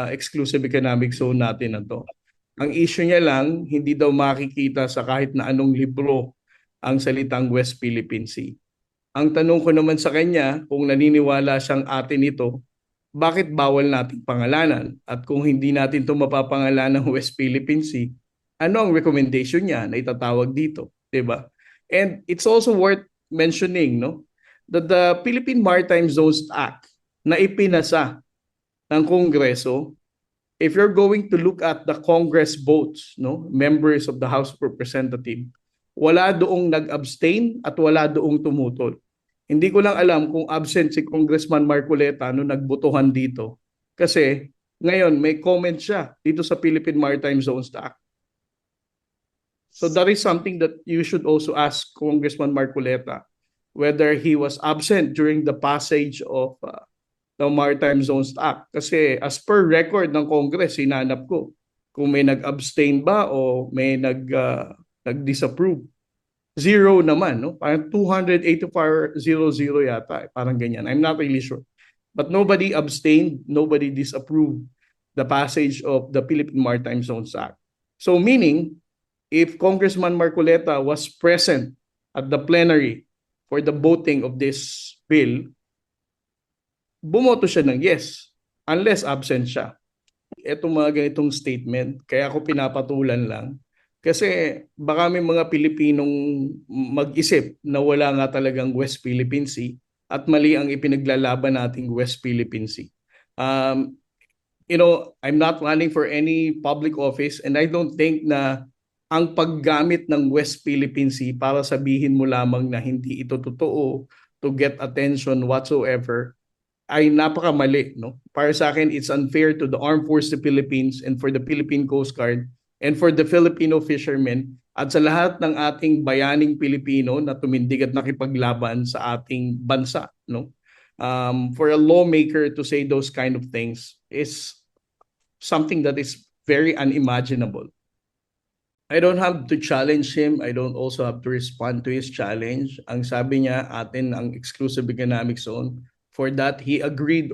uh, exclusive economic zone natin na to. Ang issue niya lang, hindi daw makikita sa kahit na anong libro ang salitang West Philippine Sea. Ang tanong ko naman sa kanya, kung naniniwala siyang atin ito, bakit bawal nating pangalanan? At kung hindi natin ito mapapangalan ng West Philippine Sea, ano ang recommendation niya na itatawag dito? 'di ba? And it's also worth mentioning no that the Philippine Maritime Zones Act na ipinasa ng Kongreso if you're going to look at the Congress votes no members of the House of Representatives wala doong nag-abstain at wala doong tumutol. Hindi ko lang alam kung absent si Congressman Marcoleta no nagbotohan dito kasi ngayon may comment siya dito sa Philippine Maritime Zones Act. So that is something that you should also ask Congressman Marcoleta whether he was absent during the passage of uh, the Maritime Zones Act. Kasi as per record ng Congress, hinanap ko kung may nag-abstain ba o may nag, uh, nag-disapprove. Zero naman, no? Parang 284-00 yata, eh. parang ganyan. I'm not really sure. But nobody abstained, nobody disapproved the passage of the Philippine Maritime Zones Act. So meaning, if Congressman Marcoleta was present at the plenary for the voting of this bill, bumoto siya ng yes, unless absent siya. Itong mga ganitong statement, kaya ako pinapatulan lang, kasi baka may mga Pilipinong mag-isip na wala nga talagang West Philippine Sea at mali ang ipinaglalaban nating West Philippine Sea. Um, you know, I'm not running for any public office and I don't think na ang paggamit ng West Philippine Sea para sabihin mo lamang na hindi ito totoo to get attention whatsoever ay napakamali. No? Para sa akin, it's unfair to the Armed Forces of the Philippines and for the Philippine Coast Guard and for the Filipino fishermen at sa lahat ng ating bayaning Pilipino na tumindig at nakipaglaban sa ating bansa. No? Um, for a lawmaker to say those kind of things is something that is very unimaginable. I don't have to challenge him. I don't also have to respond to his challenge. Ang sabi niya, atin ang exclusive economic zone. For that, he agreed